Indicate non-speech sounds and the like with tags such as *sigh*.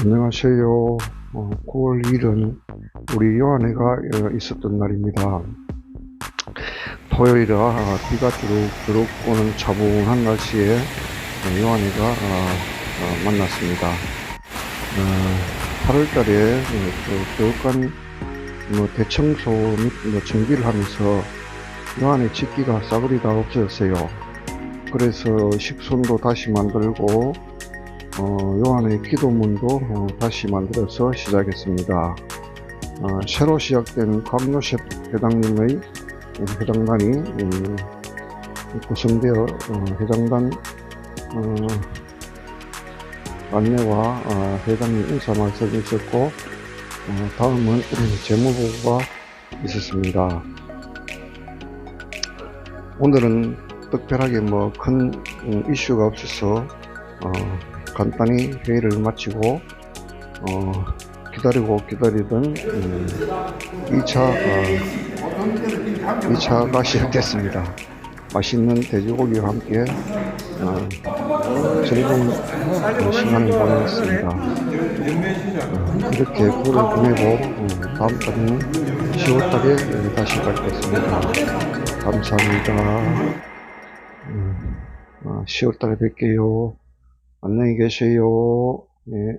안녕하세요. 어, 9월 2일은 우리 요한회가 어, 있었던 날입니다. 토요일에 아, 비가 주룩주룩 오는 차분한 날씨에 어, 요한회가 어, 어, 만났습니다. 어, 8월달에 교육관 뭐 대청소 및뭐 정비를 하면서 요한의 집기가 싸그리 다 없어졌어요. 그래서 식손도 다시 만들고 어, 요한의 기도문도 어, 다시 만들어서 시작했습니다. 어, 새로 시작된 광요셉 회장님의 회장단이 음, 구성되어 어, 회장단 어, 안내와 어, 회장님 인사 말씀이 있었고 어, 다음은 *clears throat* 재무보고가 있었습니다. 오늘은 특별하게 뭐 큰 이슈가 없어서 어, 간단히 회의를 마치고 어, 기다리고 기다리던 음, 2차 어, 2차가 시작됐습니다. 맛있는 돼지고기와 함께 어, 즐거운 어, 시간을 보냈습니다. 어, 이렇게 불을 보내고 어, 다음 달에는 10월달에 다시 뵙겠습니다. 감사합니다. 음, 어, 10월달에 뵐게요. 안녕히 계세요. 네.